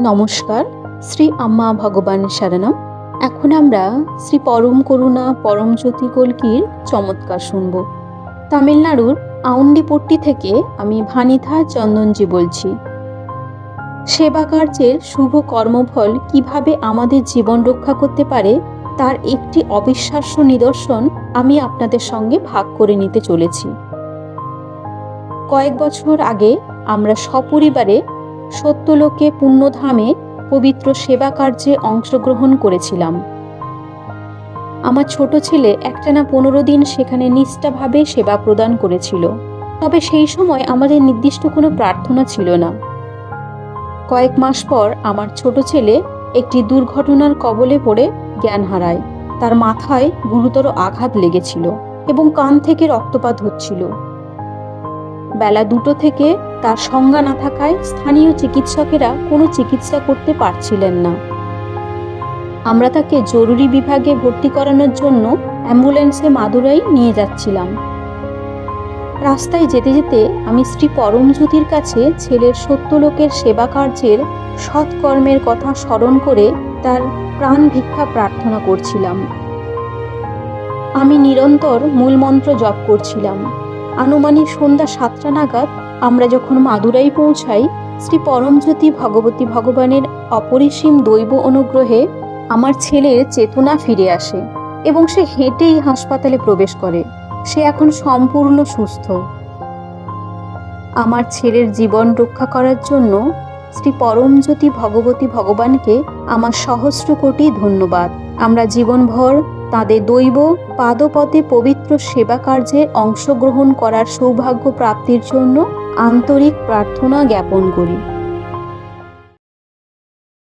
নমস্কার, শ্রী আম্মা ভগবান শরণম। এখন আমরা শ্রী পরম করুণা পরম জ্যোতি কল্কির চমৎকার শুনব। তামিলনাড়ুর আউন্ডিপট্টি থেকে আমি ভানিথা চন্দনজি বলছি। সেবা কার্যের শুভ কর্মফল কীভাবে আমাদের জীবন রক্ষা করতে পারে, তার একটি অবিশ্বাস্য নিদর্শন আমি আপনাদের সঙ্গে ভাগ করে নিতে চলেছি। কয়েক বছর আগে আমরা সপরিবারে সত্যলোকে পুণ্যধামে পবিত্র সেবা কার্যে অংশগ্রহণ করেছিলাম। আমার ছোট ছেলে একটানা পনেরো দিন সেখানে নিষ্ঠাভাবে সেবা প্রদান করেছিল। তবে সেই সময় আমাদের নির্দিষ্ট কোনো প্রার্থনা ছিল না। কয়েক মাস পর আমার ছোট ছেলে একটি দুর্ঘটনার কবলে পড়ে জ্ঞান হারায়। তার মাথায় গুরুতর আঘাত লেগেছিল এবং কান থেকে রক্তপাত হচ্ছিল। বেলা দুটো থেকে তার সংজ্ঞা না থাকায় স্থানীয় চিকিৎসকেরা কোনো চিকিৎসা করতে পারছিলেন না। আমরা তাকে জরুরি বিভাগে ভর্তি করানোর জন্য অ্যাম্বুলেন্সে মাদুরাই নিয়ে যাচ্ছিলাম। রাস্তায় যেতে যেতে আমি শ্রী পরমজ্যোতির কাছে ছেলের সত্যলোকের সেবা কার্যের সৎকর্মের কথা স্মরণ করে তার প্রাণ ভিক্ষা প্রার্থনা করছিলাম। আমি নিরন্তর মূলমন্ত্র জপ করছিলাম। আনুমানিক সন্ধ্যা সাতটা নাগাদ আমরা যখন মাদুরাই পৌঁছাই, শ্রী পরমজ্যোতি ভগবতী ভগবানের অপরিসীম দৈব অনুগ্রহে আমার ছেলের চেতনা ফিরে আসে এবং সে হেঁটেই হাসপাতালে প্রবেশ করে। সে এখন সম্পূর্ণ সুস্থ। আমার ছেলের জীবন রক্ষা করার জন্য শ্রী পরমজ্যোতি ভগবতী ভগবানকে আমার সহস্র কোটি ধন্যবাদ। আমরা জীবনভর তাদের দৈব পাদপথে পবিত্র সেবা কার্যে অংশগ্রহণ করার সৌভাগ্য প্রাপ্তির জন্য আন্তরিক প্রার্থনা জ্ঞাপন করি।